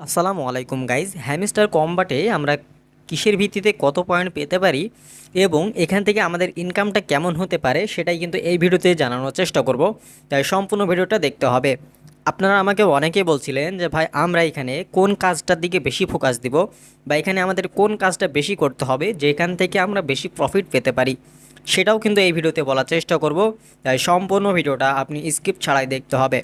আসসালামু আলাইকুম guys hamster কম্বাটে আমরা কিসের ভিত্তিতে কত পয়েন্ট পেতে পারি এবং এখান থেকে আমাদের ইনকামটা কেমন হতে পারে সেটাই কিন্তু এই ভিডিওতে জানানোর চেষ্টা করব। তাই সম্পূর্ণ ভিডিওটা দেখতে হবে। আপনারা আমাকে অনেকেই বলছিলেন যে, ভাই, আমরা এখানে কোন কাজটার দিকে বেশি ফোকাস দিব বা এখানে আমাদের কোন কাজটা বেশি করতে হবে যেখান থেকে আমরা বেশি প্রফিট পেতে পারি? সেটাও কিন্তু এই ভিডিওতে বলার চেষ্টা করব। তাই সম্পূর্ণ ভিডিওটা আপনি স্কিপ ছাড়াই দেখতে হবে।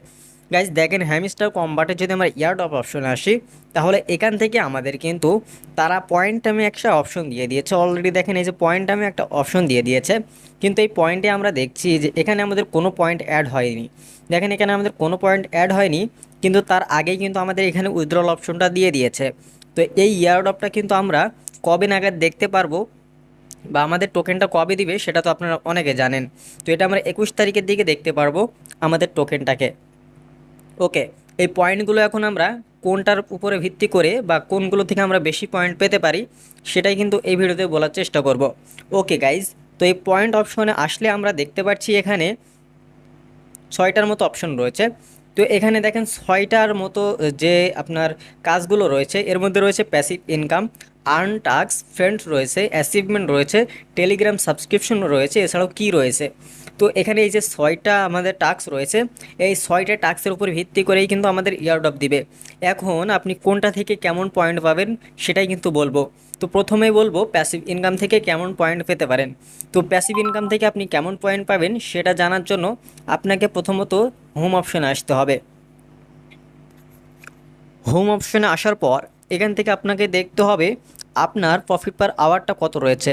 গাইজ দেখেন হ্যামস্টার কম্বাটে যদি আমরা ইয়ার্ড অফ অপশনে আসি, তাহলে এখান থেকে আমাদের কিন্তু তারা পয়েন্ট আমি একটা অপশন দিয়ে দিয়েছে। অলরেডি দেখেন এই যে পয়েন্ট আমি একটা অপশন দিয়ে দিয়েছে। কিন্তু এই পয়েন্টে আমরা দেখছি যে এখানে আমাদের কোনো পয়েন্ট অ্যাড হয়নি। দেখেন এখানে আমাদের কোনো পয়েন্ট অ্যাড হয়নি, কিন্তু তার আগেই কিন্তু আমাদের এখানে উইথড্রল অপশনটা দিয়ে দিয়েছে। তো এই ইয়ার্ড অফটা কিন্তু আমরা কবে নাগাদ দেখতে পারব বা আমাদের টোকেনটা কবে দিবে, সেটা তো আপনারা অনেকে জানেন। তো এটা আমরা একুশ তারিখের দিকে দেখতে পারব আমাদের টোকেনটাকে ওকে, এই পয়েন্টগুলো এখন আমরা কোনটার উপরে ভিত্তি করে বা কোনগুলো থেকে আমরা বেশি পয়েন্ট পেতে পারি, সেটাই কিন্তু এই ভিডিওতে বলার চেষ্টা করব। ওকে গাইজ তো এই পয়েন্ট অপশনে আসলে আমরা দেখতে পাচ্ছি এখানে ছয়টার মতো অপশন রয়েছে। তো এখানে দেখেন ছয়টার মতো যে আপনার কাজগুলো রয়েছে, এর মধ্যে রয়েছে passive income earn task friend রয়েছে অ্যাচিভমেন্ট রয়েছে টেলিগ্রাম সাবস্ক্রিপশন রয়েছে, এছাড়াও কি রয়েছে? তো এখানে এই যে ছয়টা আমাদের টাস্ক রয়েছে, এই ছয়টা টাস্কের উপর ভিত্তি করেই কিন্তু আমাদের ইয়ারডপ দিবে। এখন আপনি কোনটা থেকে কেমন পয়েন্ট পাবেন সেটাই কিন্তু বলব। তো প্রথমেই বলব প্যাসিভ ইনকাম থেকে কেমন পয়েন্ট পেতে পারেন। তো প্যাসিভ ইনকাম থেকে আপনি কেমন পয়েন্ট পাবেন সেটা জানার জন্য আপনাকে প্রথমত হোম অপশনে আসতে হবে। হোম অপশনে আসার পর এখান থেকে আপনাকে দেখতে হবে আপনার প্রফিট পার আওয়ারটা কত রয়েছে?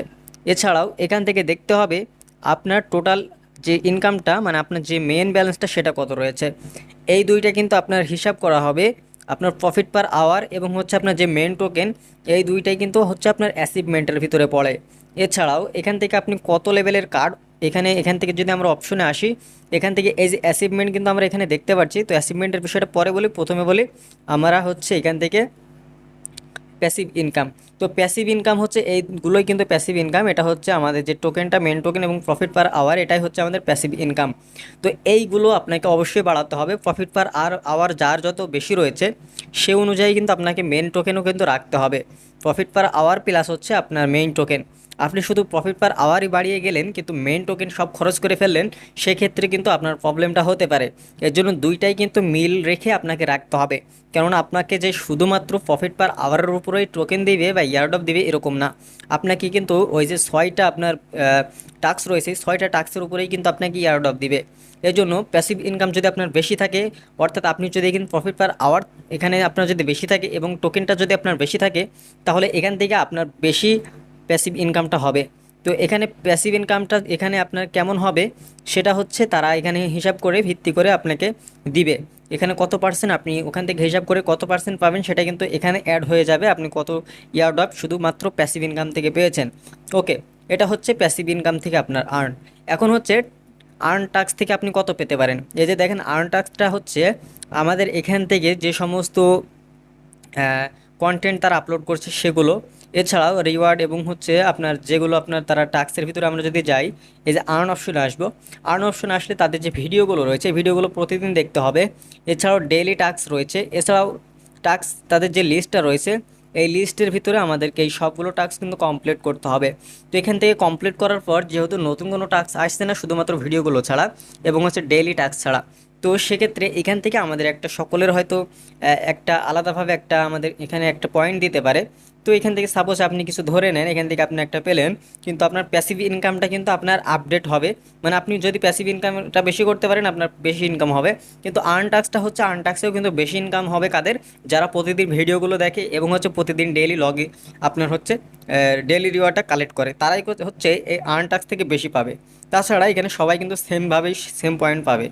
এছাড়াও এখান থেকে দেখতে হবে আপনার টোটাল যে ইনকামটা মানে আপনার যে মেন ব্যালেন্সটা সেটা কত রয়েছে। এই দুইটা কিন্তু আপনার হিসাব করা হবে আপনার প্রফিট পার আওয়ার এবং হচ্ছে আপনার যে মেন টোকেন এই দুইটাই কিন্তু হচ্ছে আপনার অ্যাচিভমেন্টের ভিতরে পড়ে। এছাড়াও এখান থেকে আপনি কত লেভেলের কার্ড এখানে, এখান থেকে যদি আমরা অপশনে আসি, এখান থেকে এই যে অ্যাচিভমেন্ট কিন্তু আমরা এখানে দেখতে পাচ্ছি, তো অ্যাচিভমেন্টের বিষয়টা পরে বলি, প্রথমে বলি, আমরা হচ্ছে এখান থেকে প্যাসিভ ইনকাম তো প্যাসিভ ইনকাম হচ্ছে এইগুলোই কিন্তু প্যাসিভ ইনকাম এটা হচ্ছে আমাদের যে টোকেনটা মেন টোকেন এবং প্রফিট পার আওয়ার এটাই হচ্ছে আমাদের প্যাসিভ ইনকাম তো এইগুলো আপনাকে অবশ্যই বাড়াতে হবে। প্রফিট পার আর আওয়ার যার যত বেশি রয়েছে, সে অনুযায়ী কিন্তু আপনাকে মেন টোকেনও কিন্তু রাখতে হবে। প্রফিট পার আওয়ার প্লাস হচ্ছে আপনার মেইন টোকেন আপনি শুধু প্রফিট পার আওয়ারই বাড়িয়ে গেলেন, কিন্তু মেন টোকেন সব খরচ করে ফেললেন, সেক্ষেত্রে কিন্তু আপনার প্রবলেমটা হতে পারে। এর জন্য দুইটাই কিন্তু মিল রেখে আপনাকে রাখতে হবে। কেননা আপনাকে যে শুধুমাত্র প্রফিট পার আওয়ারের উপরেই টোকেন দিবে বা ইয়ার্ড অফ দিবে এরকম না। আপনাকে কিন্তু ওই যে ছয়টা আপনার টাস্ক রয়েছে, ছয়টা টাস্কের উপরেই কিন্তু আপনাকে ইয়ার্ড অফ দিবে। এর জন্য প্যাসিভ ইনকাম যদি আপনার বেশি থাকে, অর্থাৎ আপনি যদি এখানে প্রফিট পার আওয়ার এখানে আপনার যদি বেশি থাকে এবং টোকেনটা যদি আপনার বেশি থাকে, তাহলে এখান থেকে আপনার বেশি প্যাসিভ ইনকামটা হবে। তো এখানে প্যাসিভ ইনকামটা এখানে আপনার কেমন হবে? সেটা হচ্ছে তারা এখানে হিসাব করে ভিত্তি করে আপনাকে দিবে। এখানে কত পার্সেন্ট আপনি ওখান থেকে হিসাব করে কত পার্সেন্ট পাবেন সেটা কিন্তু এখানে অ্যাড হয়ে যাবে। আপনি কত ইয়ার্ড অফ শুধুমাত্র প্যাসিভ ইনকাম থেকে পেয়েছেন। ওকে এটা হচ্ছে প্যাসিভ ইনকাম থেকে আপনার আর্ন এখন হচ্ছে আর্ন টাক্স থেকে আপনি কত পেতে পারেন? এই যে দেখেন আর্ন টাক্সটা হচ্ছে আমাদের এখান থেকে যে সমস্ত কন্টেন্ট তারা আপলোড করছে সেগুলো এছাড়াও রিওয়ার্ড এবং হচ্ছে আপনার যেগুলো আপনার তারা টাস্কের ভিতরে আমরা যদি যাই, এই যে আর্ন অপশনে আসব। আর্ন অপশন আসলে তাদের যে ভিডিওগুলো রয়েছে ভিডিওগুলো প্রতিদিন দেখতে হবে। এছাড়াও ডেইলি টাস্ক রয়েছে। এছাড়াও টাস্ক তাদের যে লিস্টটা রয়েছে, এই লিস্টের ভিতরে আমাদেরকে এই সবগুলো টাস্ক কিন্তু কমপ্লিট করতে হবে। তো এখান থেকে কমপ্লিট করার পর যেহেতু নতুন কোনো টাস্ক আসছে না, শুধুমাত্র ভিডিওগুলো ছাড়া, এবং হচ্ছে ডেইলি টাস্ক ছাড়া। তো সেক্ষেত্রে এখান থেকে আমাদের একটা সকলের হয়তো একটা আলাদাভাবে একটা আমাদের এখানে একটা পয়েন্ট দিতে পারে। তো এখান থেকে সাপোজ আপনি কিছু ধরে নেন, এখান থেকে আপনি একটা পেলেন, কিন্তু আপনার প্যাসিভ ইনকামটা কিন্তু আপনার আপডেট হবে। মানে আপনি যদি প্যাসিভ ইনকামটা বেশি করতে পারেন, আপনার বেশি ইনকাম হবে। কিন্তু আর্ন টাক্সটা হচ্ছে আর্ন টাক্সেও কিন্তু বেশি ইনকাম হবে কাদের? যারা প্রতিদিন ভিডিওগুলো দেখে এবং হচ্ছে প্রতিদিন ডেইলি লগে আপনার হচ্ছে ডেইলি রিওয়ার্ডটা কালেক্ট করে, তারাই হচ্ছে, এই আর্ন টাক্স থেকে বেশি পাবে। তাছাড়া এখানে সবাই কিন্তু সেমভাবেই সেম পয়েন্ট পাবে।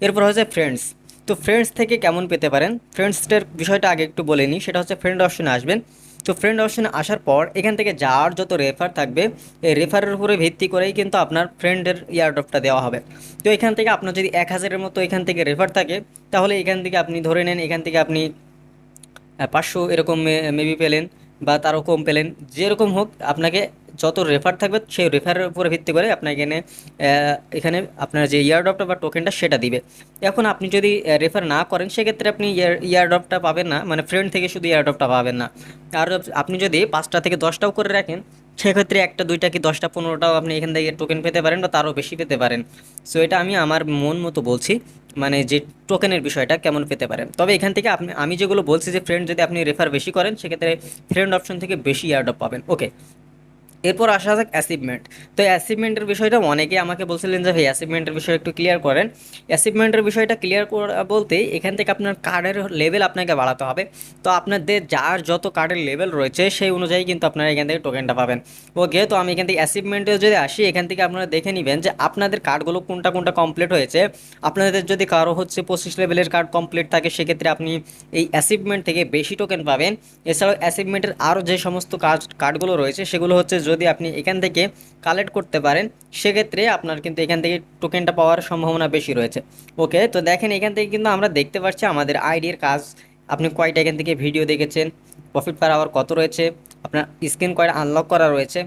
এরপর হচ্ছে ফ্রেন্ডস তো ফ্রেন্ডস থেকে কেমন পেতে পারেন? ফ্রেন্ডসটার বিষয়টা আগে একটু বলে নিই, সেটা হচ্ছে ফ্রেন্ড অপশনে আসবেন। তো ফ্রেন্ড অপশনে আসার পর এখান থেকে যার যত রেফার থাকবে, এই রেফারের উপরে ভিত্তি করেই কিন্তু আপনার ফ্রেন্ডের ইয়ারড্রপটা দেওয়া হবে। তো এখান থেকে আপনার যদি এক হাজারের মতো এখান থেকে রেফার থাকে, তাহলে এখান থেকে আপনি ধরে নেন, এখান থেকে আপনি পাঁচশো এরকম মেবি পেলেন বা তারও কম পেলেন। যেরকম হোক, আপনাকে যত রেফার থাকবে, সেই রেফারের উপরে ভিত্তি করে আপনার এখানে এখানে আপনার যে ইয়ারড্রপটা বা টোকেনটা সেটা দিবে। এখন আপনি যদি রেফার না করেন, সেক্ষেত্রে আপনি ইয়ার ইয়ারড্রপটা পাবেন না। মানে ফ্রেন্ড থেকে শুধু ইয়ারড্রপটা পাবেন না। আর আপনি যদি পাঁচটা থেকে দশটাও করে রাখেন, সেক্ষেত্রে একটা, দুইটা কি দশটা, পনেরোটাও আপনি এখান থেকে টোকেন পেতে পারেন বা তারও বেশি পেতে পারেন। সো এটা আমি আমার মন মতো বলছি মানে যে টোকেনের বিষয়টা কেমন পেতে পারেন। তবে এখান থেকে আপনি, আমি যেগুলো বলছি যে ফ্রেন্ড যদি আপনি রেফার বেশি করেন, সেক্ষেত্রে ফ্রেন্ড অপশন থেকে বেশি ইয়ারড্রপ পাবেন। ওকে এরপর আসা যাক অ্যাচিভমেন্ট তো অ্যাচিভমেন্টের বিষয়টা অনেকে আমাকে বলছিলেন যে, ভাই অ্যাচিভমেন্টের বিষয় একটু ক্লিয়ার করেন। অ্যাচিভমেন্টের বিষয়টা ক্লিয়ার করা বলতে এখান থেকে আপনার কার্ডের লেভেল আপনাকে বাড়াতে হবে। তো আপনাদের যার যত কার্ডের লেভেল রয়েছে, সেই অনুযায়ী কিন্তু আপনারা এখান থেকে টোকেনটা পাবেন। ওকে, তো আমি এখান থেকে অ্যাচিভমেন্টে যদি আসি, এখান থেকে আপনারা দেখে নেবেন যে, আপনাদের কার্ডগুলো কোনটা কোনটা কমপ্লিট হয়েছে। আপনাদের যদি কারও হচ্ছে পঁচিশ লেভেলের কার্ড কমপ্লিট থাকে, সেক্ষেত্রে আপনি এই অ্যাচিভমেন্ট থেকে বেশি টোকেন পাবেন। এছাড়াও অ্যাচিভমেন্টের আরও যে সমস্ত কাজ কার্ডগুলো রয়েছে, সেগুলো হচ্ছে যদি আপনি এখান থেকে কালেক্ট করতে পারেন, সেক্ষেত্রে আপনার কিন্তু এখান থেকে টোকেনটা পাওয়ার সম্ভাবনা বেশি রয়েছে। ওকে তো দেখেন এখান থেকে কিন্তু আমরা দেখতে পাচ্ছি আমাদের আইডির কাজ। আপনি কয়টা এখান থেকে ভিডিও দেখেছেন? প্রফিট পার আওয়ার কত রয়েছে? আপনার স্ক্রিন কয়টা আনলক করা রয়েছে?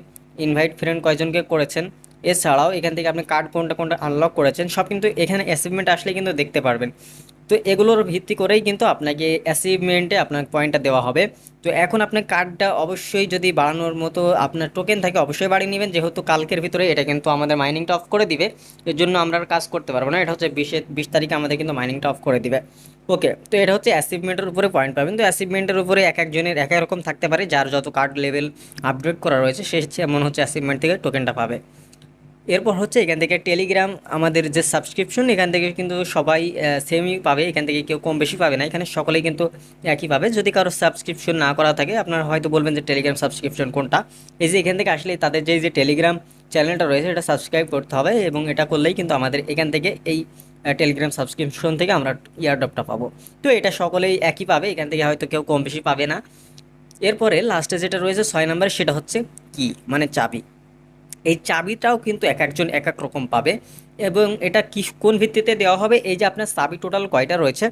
ইনভাইট ফ্রেন্ড কয়জনকে করেছেন? এছাড়াও এখান থেকে আপনি কার্ড কোনটা কোনটা আনলক করেছেন? সব কিন্তু এখানে অ্যাচিভমেন্ট আসলে কিন্তু দেখতে পারবেন। তো এগুলোর ভিত্তি করেই কিন্তু আপনাকে অ্যাচিভমেন্টে আপনার পয়েন্টটা দেওয়া হবে। তো এখন আপনার কার্ডটা অবশ্যই যদি বাড়ানোর মতো আপনার টোকেন থাকে, অবশ্যই বাড়িয়ে নেবেন। যেহেতু কালকের ভিতরে এটা কিন্তু আমাদের মাইনিংটা অফ করে দিবে। এর জন্য আমরা আর কাজ করতে পারব না। এটা হচ্ছে বিশে বিশ তারিখে আমাদের কিন্তু মাইনিংটা অফ করে দিবে। ওকে তো এটা হচ্ছে অ্যাচিভমেন্টের উপরে পয়েন্ট পাবেন। তো অ্যাচিভমেন্টের উপরে এক একজনের এক এক রকম থাকতে পারে। যার যত কার্ড লেভেল আপডেট করা রয়েছে, সে এমন হচ্ছে অ্যাচিভমেন্ট থেকে টোকেনটা পাবে। এরপর হচ্ছে এখান থেকে টেলিগ্রাম আমাদের যে সাবস্ক্রিপশন এখান থেকে কিন্তু সবাই সেমই পাবে। এখান থেকে কেউ কম বেশি পাবে না। এখানে সকলেই কিন্তু একই পাবে। যদি কারও সাবস্ক্রিপশন না করা থাকে, আপনারা হয়তো বলবেন যে টেলিগ্রাম সাবস্ক্রিপশন কোনটা? এই যে এখান থেকে আসলে তাদের যে যে টেলিগ্রাম চ্যানেলটা রয়েছে, এটা সাবস্ক্রাইব করতে হবে এবং এটা করলেই কিন্তু আমাদের এখান থেকে এই টেলিগ্রাম সাবস্ক্রিপশন থেকে আমরা ইয়ারডপটা পাবো। তো এটা সকলেই একই পাবে। এখান থেকে হয়তো কেউ কম বেশি পাবে না। এরপরে লাস্টে যেটা রয়েছে, ছয় নম্বর সেটা হচ্ছে কি? মানে চাবি। এই চাবিটাও কিন্তু এক একজন এক এক রকম পাবে এবং এটা কি, কোন ভিত্তিতে দেওয়া হবে, এই যে আপনার চাবি টোটাল কয়টা রয়েছে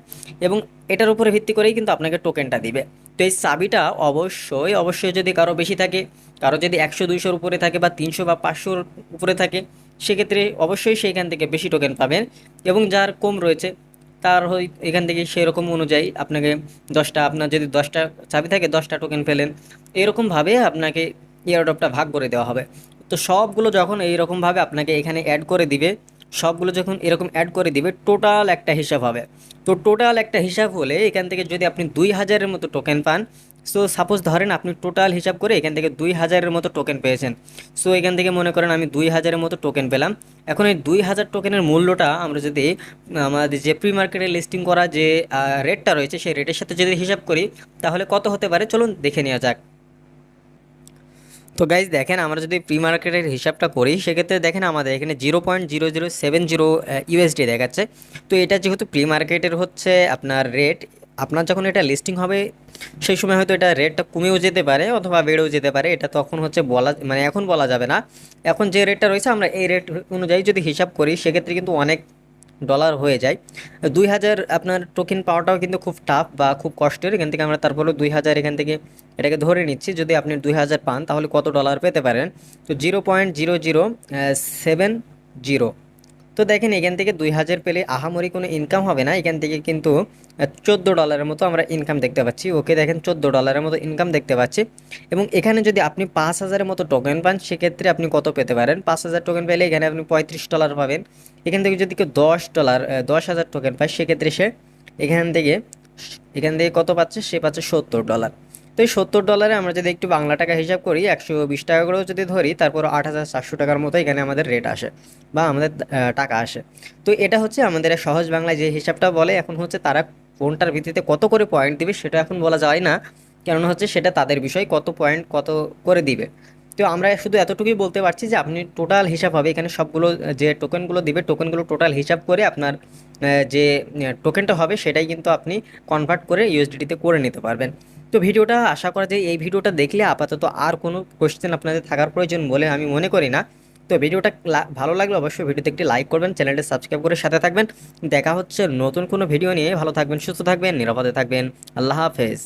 এবং এটার উপরে ভিত্তি করেই কিন্তু আপনাকে টোকেনটা দিবে। তো এই চাবিটা অবশ্যই অবশ্যই যদি কারও বেশি থাকে, কারও যদি একশো, দুইশোর উপরে থাকে বা তিনশো বা পাঁচশোর উপরে থাকে, সেক্ষেত্রে অবশ্যই সেইখান থেকে বেশি টোকেন পাবেন এবং যার কম রয়েছে, তার হই, এখান থেকে সেরকম অনুযায়ী আপনাকে দশটা, আপনার যদি দশটা চাবি থাকে, দশটা টোকেন পেলেন, এরকমভাবে আপনাকে ইয়ারডপটা ভাগ করে দেওয়া হবে। তো সবগুলো যখন এইরকমভাবে আপনাকে এখানে অ্যাড করে দিবে, সবগুলো যখন এরকম অ্যাড করে দিবে টোটাল একটা হিসাব হবে। তো টোটাল একটা হিসাব হলে এখান থেকে যদি আপনি দুই হাজারের মতো টোকেন পান সো সাপোজ ধরেন আপনি টোটাল হিসাব করে এখান থেকে দুই হাজারের মতো টোকেন পেয়েছেন। সো এখান থেকে মনে করেন আমি দুই হাজারের মতো টোকেন পেলাম। এখন এই দুই হাজার টোকেনের মূল্যটা আমরা যদি, আমাদের যে প্রি মার্কেটে লিস্টিং করা যে রেটটা রয়েছে, সেই রেটের সাথে যদি হিসাব করি, তাহলে কত হতে পারে? চলুন দেখে নেওয়া যাক। তো গাইজ দেখেন আমরা যদি প্রি মার্কেটের হিসাবটা করি, সেক্ষেত্রে দেখেন আমাদের এখানে zero point zero zero seven zero USD দেখাচ্ছে। তো এটা যেহেতু প্রি মার্কেটের হচ্ছে আপনার রেট আপনার যখন এটা লিস্টিং হবে, সেই সময় হয়তো এটা রেটটা কমেও যেতে পারে অথবা বেড়েও যেতে পারে। এটা তখন হচ্ছে বলা মানে এখন বলা যাবে না। এখন যে রেটটা রয়েছে, আমরা এই রেট অনুযায়ী যদি হিসাব করি, সেক্ষেত্রে কিন্তু অনেক ডলার হয়ে যায়। দুই হাজার আপনার টোকেন পাওয়াটাও কিন্তু খুব টাফ বা খুব কষ্টের। এখান থেকে আমরা তারপরেও দুই হাজার এখান থেকে এটাকে ধরে নিচ্ছি। যদি আপনি দুই হাজার পান, তাহলে কত ডলার পেতে পারেন? তো zero point zero zero seven zero তো দেখেন, এখান থেকে দুই হাজার পেলে আহামরি কোনো ইনকাম হবে না। এখান থেকে কিন্তু চোদ্দ ডলারের মতো আমরা ইনকাম দেখতে পাচ্ছি। ওকে দেখেন, চোদ্দ ডলারের মতো ইনকাম দেখতে পাচ্ছি। এবং এখানে যদি আপনি পাঁচ হাজারের মতো টোকেন পান, সেক্ষেত্রে আপনি কত পেতে পারেন? পাঁচ হাজার টোকেন পেলে এখানে আপনি পঁয়ত্রিশ ডলার পাবেন। এখান থেকে যদি কেউ দশ ডলার দশ হাজার টোকেন পায়, সেক্ষেত্রে সে এখান থেকে এখান থেকে কত পাচ্ছে? সে পাচ্ছে সত্তর ডলার তো এই সত্তর ডলারে আমরা যদি একটু বাংলা টাকা হিসাব করি, একশো বিশ টাকা করেও যদি ধরি, তারপর আট হাজার সাতশো টাকার মতো এখানে আমাদের রেট আসে বা আমাদের টাকা আসে। তো এটা হচ্ছে আমাদের সহজ বাংলায় যে হিসাবটা বলে, এখন হচ্ছে তারা কোনটার ভিত্তিতে কত করে পয়েন্ট দিবে সেটা এখন বলা যায় না। কেননা হচ্ছে সেটা তাদের বিষয়, কত পয়েন্ট কত করে দিবে। তো আমরা শুধু এতটুকুই বলতে পারছি যে আপনি টোটাল হিসাব হবে, এখানে সবগুলো যে টোকেনগুলো দিবে টোকেনগুলো টোটাল হিসাব করে আপনার যে টোকেনটা হবে সেটাই কিন্তু আপনি কনভার্ট করে ইউএসডিটিতে করে নিতে পারবেন। তো ভিডিওটা আশা করা যায় এই ভিডিওটা দেখলে আপাতত আর কোনো কোয়েশ্চেন আপনাদের থাকার প্রয়োজন বলে আমি মনে করি না। তো ভিডিওটা ভালো লাগলে অবশ্যই ভিডিওতে একটি লাইক করবেন চ্যানেলটি সাবস্ক্রাইব করে সাথে থাকবেন। দেখা হচ্ছে নতুন কোনো ভিডিও নিয়ে। ভালো থাকবেন, সুস্থ থাকবেন, নিরাপদে থাকবেন। আল্লাহ হাফেজ।